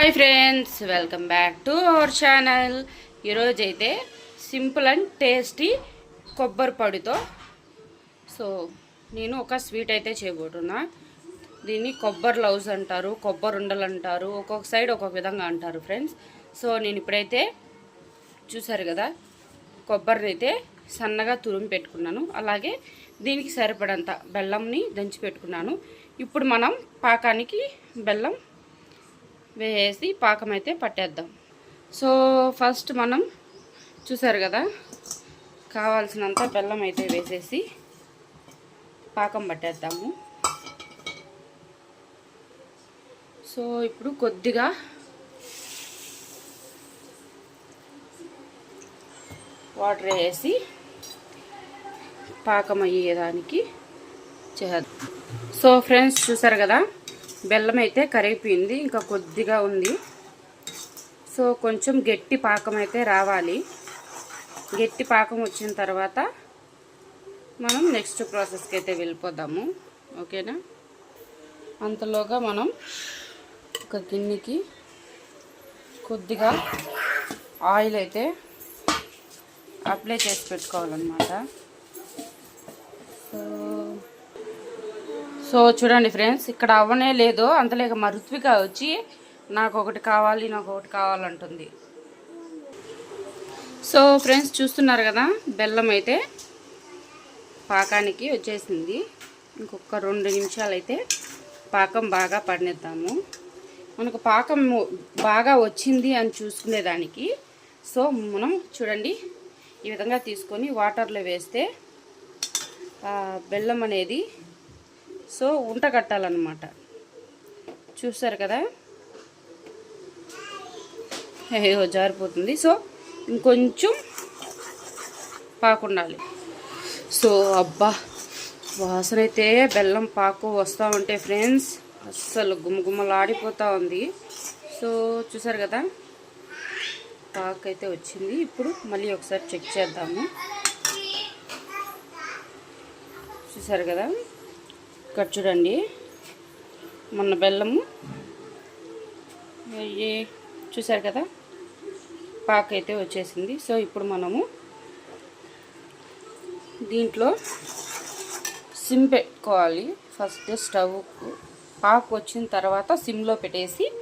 Hi friends welcome back to our channel ఈరోజు అయితే simple and tasty కొబ్బరి పొడితో. సో నేను ఒక స్వీట్ అయితే చేయబోతున్నా. దీన్ని కొబ్బరి లవ్స్ అంటారు కొబ్బరి ఉండలు అంటారు ఒక్కొక్క సైడ్ ఒక్కొక్క విధంగా అంటారు ఫ్రెండ్స్ సో నేను ఇప్పుడైతే చూసారు కదా కొబ్బరిని అయితే సన్నగా తురిమి పెట్టుకున్నాను. అలాగే దీనికి సరిపడంత బెల్లంని దంచి పెట్టుకున్నాను. ఇప్పుడు మనం పాకానికి బెల్లం వేసి పాకం అయితే పట్టేద్దాం. సో ఫస్ట్ మనం చూసారు కదా కావాల్సినంత బెల్లం అయితే వేసేసి పాకం పట్టేద్దాము. సో ఇప్పుడు కొద్దిగా వాటర్ వేసి పాకం అయ్యేదానికి చేద్దాం. సో ఫ్రెండ్స్ చూసారు కదా బెల్లం అయితే కరిగిపోయింది ఇంకా కొద్దిగా ఉంది. సో కొంచెం గట్టి పాకం అయితే రావాలి. గట్టి పాకం వచ్చిన తర్వాత మనం నెక్స్ట్ ప్రాసెస్కి అయితే వెళ్ళిపోదాము. ఓకేనా? అంతలోగా మనం ఒక గిన్నెకి కొద్దిగా ఆయిల్ అయితే అప్లై చేసి పెట్టుకోవాలన్నమాట. సో సో చూడండి ఫ్రెండ్స్ ఇక్కడ అవ్వనే లేదు అంతలేక మా ఋత్విక వచ్చి నాకు ఒకటి కావాలి నాకు ఒకటి కావాలంటుంది. సో ఫ్రెండ్స్ చూస్తున్నారు కదా బెల్లం అయితే పాకానికి వచ్చేసింది. ఇంకొక రెండు నిమిషాలు అయితే పాకం బాగా పడినిద్దాము మనకు పాకం బాగా వచ్చింది అని చూసుకునేదానికి. సో మనం చూడండి ఈ విధంగా తీసుకొని వాటర్లో వేస్తే బెల్లం అనేది సో ఉంట కట్టాలన్నమాట. చూస్తారు కదా? ఏదో జారిపోతుంది. సో ఇంకొంచెం పాకుండాలి. సో అబ్బా వాసన అయితే బెల్లం పాకు వస్తూ ఉంటే ఫ్రెండ్స్ అస్సలు గుమ్మగుమ్మలాడిపోతూ ఉంది. సో చూసారు కదా? పాకు అయితే వచ్చింది. ఇప్పుడు మళ్ళీ ఒకసారి చెక్ చేద్దాము. చూసారు కదా? ఇక్కడ చూడండి. మొన్న బెల్లము. అయ్యి చూసారు కదా? పాక అయితే వచ్చేసింది. సో ఇప్పుడు మనము దీంట్లో సిమ్ పెట్టుకోవాలి. ఫస్ట్ స్టవ్ పాకు వచ్చిన తర్వాత సిమ్లో పెట్టేసి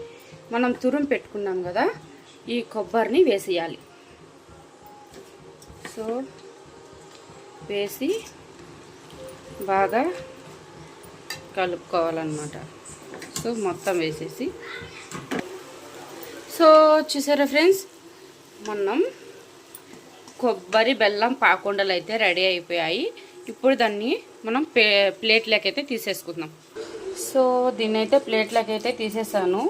మనం తురుం పెట్టుకున్నాం కదా? ఈ కొబ్బరిని వేసేయాలి. సో వేసి బాగా కలుపుకోవాలన్నమాట. సో మొత్తం వేసేసి. సో చూసారా ఫ్రెండ్స్? మనం కొబ్బరి బెల్లం పాకుండలు అయితే రెడీ అయిపోయాయి. ఇప్పుడు దాన్ని మనం ప్లే ప్లేట్లోకి అయితే తీసేసుకుందాం. సో దీన్ని అయితే ప్లేట్లోకి అయితే తీసేసాను.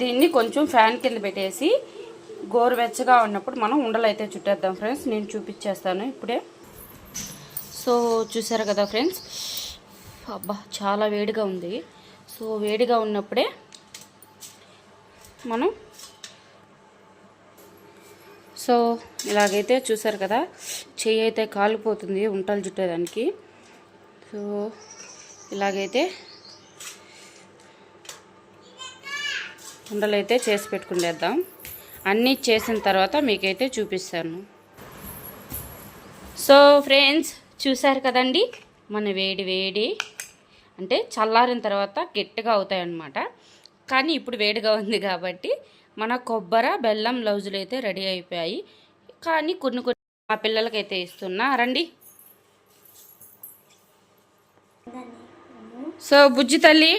దీన్ని కొంచెం ఫ్యాన్ కింద పెట్టేసి గోరువెచ్చగా ఉన్నప్పుడు మనం ఉండలు అయితే చుట్టేద్దాం ఫ్రెండ్స్. నేను చూపించేస్తాను ఇప్పుడే. సో చూసారు కదా ఫ్రెండ్స్? అబ్బా చాలా వేడిగా ఉంది. సో వేడిగా ఉన్నప్పుడే మనం సో ఇలాగైతే చూసారు కదా చెయ్యి అయితే కాలిపోతుంది ఉంటలు చుట్టేదానికి. సో ఇలాగైతే ఉండలైతే చేసి పెట్టుకునేద్దాం అన్నీ చేసిన తర్వాత మీకైతే చూపిస్తాను. సో ఫ్రెండ్స్ చూసారు కదండి? మన వేడి వేడి. అంటే చల్లారిన తర్వాత గట్టిగా అవుతాయి అన్నమాట కానీ ఇప్పుడు వేడిగా ఉంది కాబట్టి మన కొబ్బరి బెల్లం లౌజులు అయితే రెడీ అయిపోయాయి. కానీ కొన్ని కొన్ని మా పిల్లలకైతే ఇస్తున్నా. రండి. సో బుజ్జి తల్లి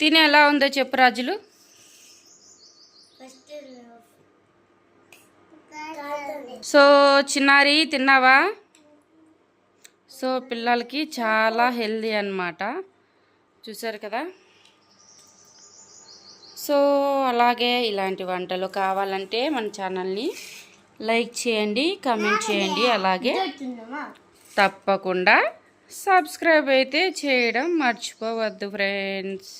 తిని ఎలా ఉందో చెప్పు రాజులు. సో చిన్నారి తిన్నావా? సో పిల్లలకి చాలా హెల్దీ అనమాట చూసారు కదా? సో అలాగే ఇలాంటి వంటలు కావాలంటే మన ఛానల్ని లైక్ చేయండి కామెంట్ చేయండి అలాగే తప్పకుండా సబ్స్క్రైబ్ అయితే చేయడం మర్చిపోవద్దు ఫ్రెండ్స్.